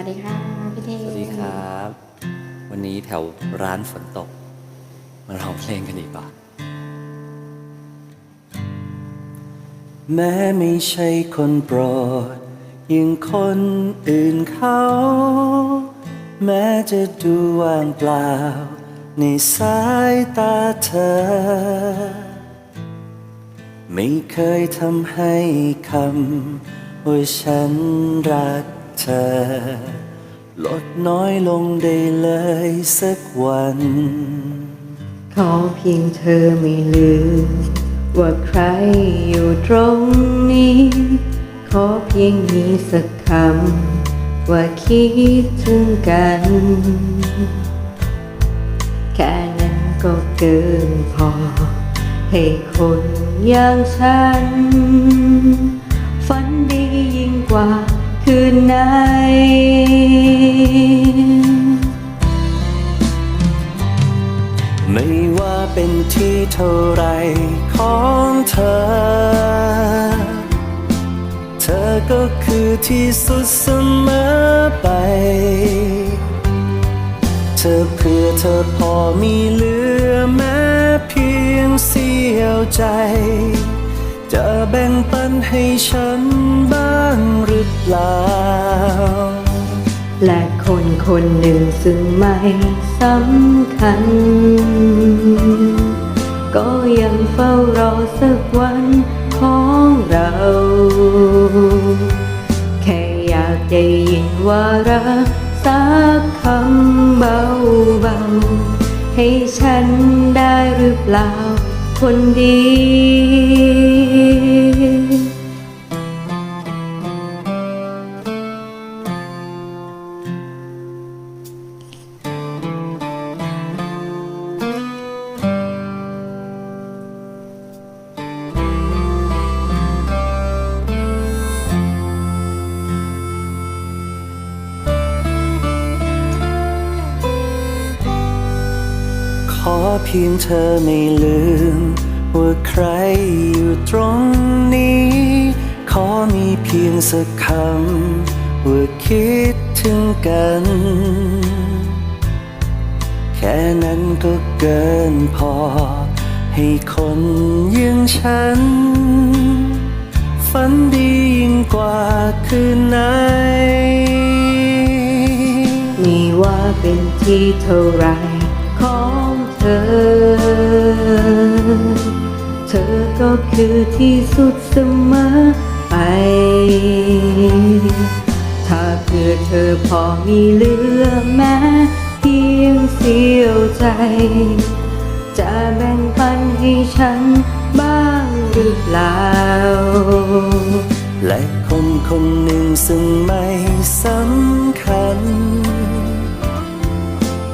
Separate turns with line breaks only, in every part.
วัสดีค่ะพี่เท
สวัสดีครับ วันนี้แถวร้านฝนตก มาร้องเพลงกันดีกว่า แม้ไม่ใช่คนโปรดยังคนอื่นเขา แม้จะดูว่างเปล่า ในสายตาเธอ ไม่เคยทำให้คำว่าฉันรัก เธอ ลดน้อยลงได้เลยสักวัน
ขอเพียงเธอไม่ลืม ว่าใครอยู่ตรงนี้ ขอเพียงมีสักคำ ว่าคิดถึงกัน แค่นั้นก็เกินพอ ให้คนอย่างฉัน ฝันดียิ่งกว่า นไหน
ไม่ว่าเป็นที่เท่าไรของเธอ เธอก็คือที่สุดเสมอไป เธอเพื่อเธอพอมีเหลือแม้เพียงเสี้ยวใจ จะแบ่งปันให้ฉันบ้าง รือเปล่า
และคนคนหนึ่งซึ่งไม่สำคัญ ก็ยังเฝ้ารอสักวันของเรา แค่อยากได้ยินว่ารักสักคำเบาๆ ให้ฉันได้หรือเปล่าคนดี
อเพียงเธอไม่ลืม ว่าใครอยู่ตรงนี้ ขอมีเพียงสักคำว่าคิดถึงกัน แค่นั้นก็เกินพอ ให้คนอย่างฉัน ฝันดียิ่งกว่าคืนไหน
ไม่ว่าเป็นที่เท่าไรขอ เธอ เธอก็คือที่สุดเสมอไป ถ้าเพื่อเธอพอมีเหลือแม้เพียงเสี้ยวใจ จะแบ่งปันให้ฉันบ้างหรือเปล่า
และคนคนหนึ่งซึ่งไม่สำคัญ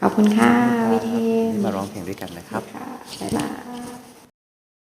ขอบคุณค่ะวิเทน
มาร้องเพลงด้วยกันนะครับ
ค่ะบ๊ายบาย